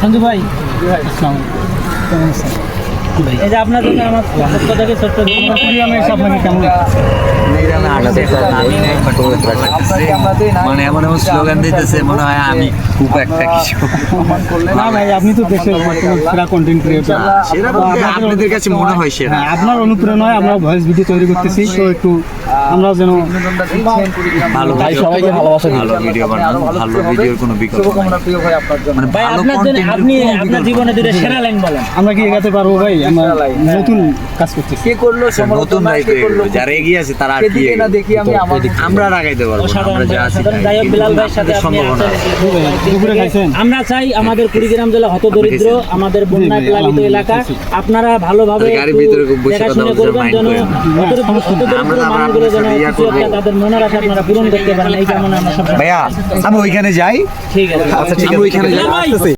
সঞ্জু ভাই। আসসালামু কেমন আছেন? এই যে আপনার জন্য আমার পক্ষ থেকে ছোট্ট কুড়িগ্রামে এসে আপনাকে কেমন মানে এমন এমন স্লোগান দিতেছে মনে হয় আমি খুব একটা কিছু না ভাই আপনি তো দেশের সেরা কন্টেন্ট ক্রিয়েটর সেটা বলতে আপনাদের কাছে মনে হয় সেরা। হ্যাঁ, আপনার অনুপ্রেরণায় আমরা ভয়েস ভিডিও তৈরি করতেছি তো একটু আমরা যেন ভালো ভাই সবাইকে ভালোবাসা। ভালো ভিডিও বানানো ভালো ভিডিওর কোনো বিকল্প নাই। মানে ভাই আপনার জন্য এর আপনি আপনার জীবনে দুটো সেরা লাইন বলেন আমরা কি এগাতে পারব ভাই? আমরা নতুন কাজ কে করল নাই। নতুন এগুলো। যারা এগিয়ে আছে তারা আর কি এদিকে না দেখি আমি আমার আমরা রাখাইতে পারব আমরা যা আছি। যাই বিলাল ভাইয়ের সাথে আপনি সম্ভাবনা আছেন। দুপুরে খাইছেন? আমরা চাই আমাদের কুড়িগ্রাম জেলা হত দরিদ্র আমাদের বন্যা প্লাবিত এলাকা। আপনারা ভালোভাবে দেখাশোনা করবেন যেন মানুষগুলো আপনার যেন সাথে ইয়া কিছু একটা তাদের মনের আশা আপনারা পূরণ করতে পারেন এই কামনা আমরা সব ভাইয়া আমি ওইখানে যাই। ঠিক আছে। আচ্ছা ঠিক আছে ওইখানে